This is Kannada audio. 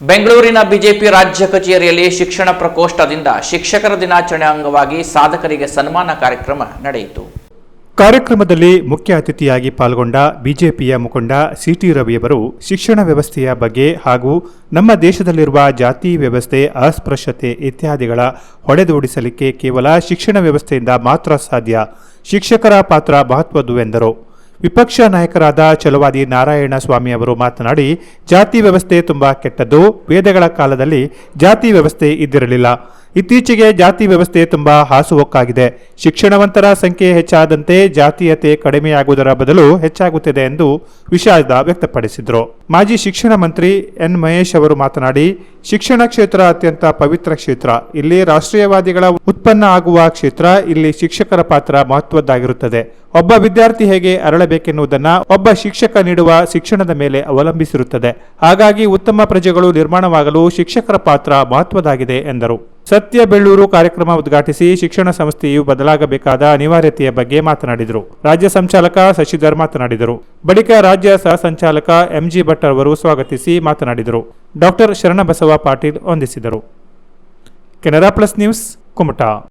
ಬೆಂಗಳೂರಿನ ಬಿಜೆಪಿ ರಾಜ್ಯ ಕಚೇರಿಯಲ್ಲಿ ಶಿಕ್ಷಣ ಪ್ರಕೋಷ್ಠದಿಂದ ಶಿಕ್ಷಕರ ದಿನಾಚರಣೆ ಅಂಗವಾಗಿ ಸಾಧಕರಿಗೆ ಸನ್ಮಾನ ಕಾರ್ಯಕ್ರಮ ನಡೆಯಿತು. ಕಾರ್ಯಕ್ರಮದಲ್ಲಿ ಮುಖ್ಯ ಅತಿಥಿಯಾಗಿ ಪಾಲ್ಗೊಂಡ ಬಿಜೆಪಿಯ ಮುಖಂಡ ಸಿಟಿ ರವಿಯವರು ಶಿಕ್ಷಣ ವ್ಯವಸ್ಥೆಯ ಬಗ್ಗೆ ಹಾಗೂ ನಮ್ಮ ದೇಶದಲ್ಲಿರುವ ಜಾತಿ ವ್ಯವಸ್ಥೆ, ಅಸ್ಪೃಶ್ಯತೆ ಇತ್ಯಾದಿಗಳ ಹೊಡೆದೋಡಿಸಲಿಕ್ಕೆ ಕೇವಲ ಶಿಕ್ಷಣ ವ್ಯವಸ್ಥೆಯಿಂದ ಮಾತ್ರ ಸಾಧ್ಯ. ಶಿಕ್ಷಕರ ಪಾತ್ರ ಮಹತ್ವದ್ದು ಎಂದರು. ವಿಪಕ್ಷ ನಾಯಕರಾದ ಚಲುವಾದಿ ನಾರಾಯಣ ಸ್ವಾಮಿ ಅವರು ಮಾತನಾಡಿ, ಜಾತಿ ವ್ಯವಸ್ಥೆ ತುಂಬಾ ಕೆಟ್ಟದ್ದು, ವೇದಗಳ ಕಾಲದಲ್ಲಿ ಜಾತಿ ವ್ಯವಸ್ಥೆ ಇದ್ದಿರಲಿಲ್ಲ. ಇತ್ತೀಚೆಗೆ ಜಾತಿ ವ್ಯವಸ್ಥೆ ತುಂಬಾ ಹಾಸುಹೊಕ್ಕಾಗಿದೆ. ಶಿಕ್ಷಣವಂತರ ಸಂಖ್ಯೆ ಹೆಚ್ಚಾದಂತೆ ಜಾತೀಯತೆ ಕಡಿಮೆಯಾಗುವುದರ ಬದಲು ಹೆಚ್ಚಾಗುತ್ತಿದೆ ಎಂದು ವಿಷಾದ ವ್ಯಕ್ತಪಡಿಸಿದರು. ಮಾಜಿ ಶಿಕ್ಷಣ ಮಂತ್ರಿ ಎನ್ ಮಹೇಶ್ ಅವರು ಮಾತನಾಡಿ, ಶಿಕ್ಷಣ ಕ್ಷೇತ್ರ ಅತ್ಯಂತ ಪವಿತ್ರ ಕ್ಷೇತ್ರ. ಇಲ್ಲಿ ರಾಷ್ಟ್ರೀಯವಾದಿಗಳ ಉತ್ಪನ್ನ ಆಗುವ ಕ್ಷೇತ್ರ, ಇಲ್ಲಿ ಶಿಕ್ಷಕರ ಪಾತ್ರ ಮಹತ್ವದ್ದಾಗಿರುತ್ತದೆ. ಒಬ್ಬ ವಿದ್ಯಾರ್ಥಿ ಹೇಗೆ ಅರಳಬೇಕೆನ್ನುವುದನ್ನು ಒಬ್ಬ ಶಿಕ್ಷಕ ನೀಡುವ ಶಿಕ್ಷಣದ ಮೇಲೆ ಅವಲಂಬಿಸಿರುತ್ತದೆ. ಹಾಗಾಗಿ ಉತ್ತಮ ಪ್ರಜೆಗಳು ನಿರ್ಮಾಣವಾಗಲು ಶಿಕ್ಷಕರ ಪಾತ್ರ ಮಹತ್ವದಾಗಿದೆ ಎಂದರು. ಸತ್ಯ ಬೆಳ್ಳೂರು ಕಾರ್ಯಕ್ರಮ ಉದ್ಘಾಟಿಸಿ ಶಿಕ್ಷಣ ಸಂಸ್ಥೆಯು ಬದಲಾಗಬೇಕಾದ ಅನಿವಾರ್ಯತೆಯ ಬಗ್ಗೆ ಮಾತನಾಡಿದರು. ರಾಜ್ಯ ಸಂಚಾಲಕ ಶಶಿಧರ್ ಮಾತನಾಡಿದರು. ಬಳಿಕ ರಾಜ್ಯ ಸಹ ಸಂಚಾಲಕ ಎಂಜಿ ಭಟ್ ಅವರು ಸ್ವಾಗತಿಸಿ ಮಾತನಾಡಿದರು. ಡಾಕ್ಟರ್ ಶರಣಬಸವ ಪಾಟೀಲ್ ವಂದಿಸಿದರು. Canara plus news Kumta.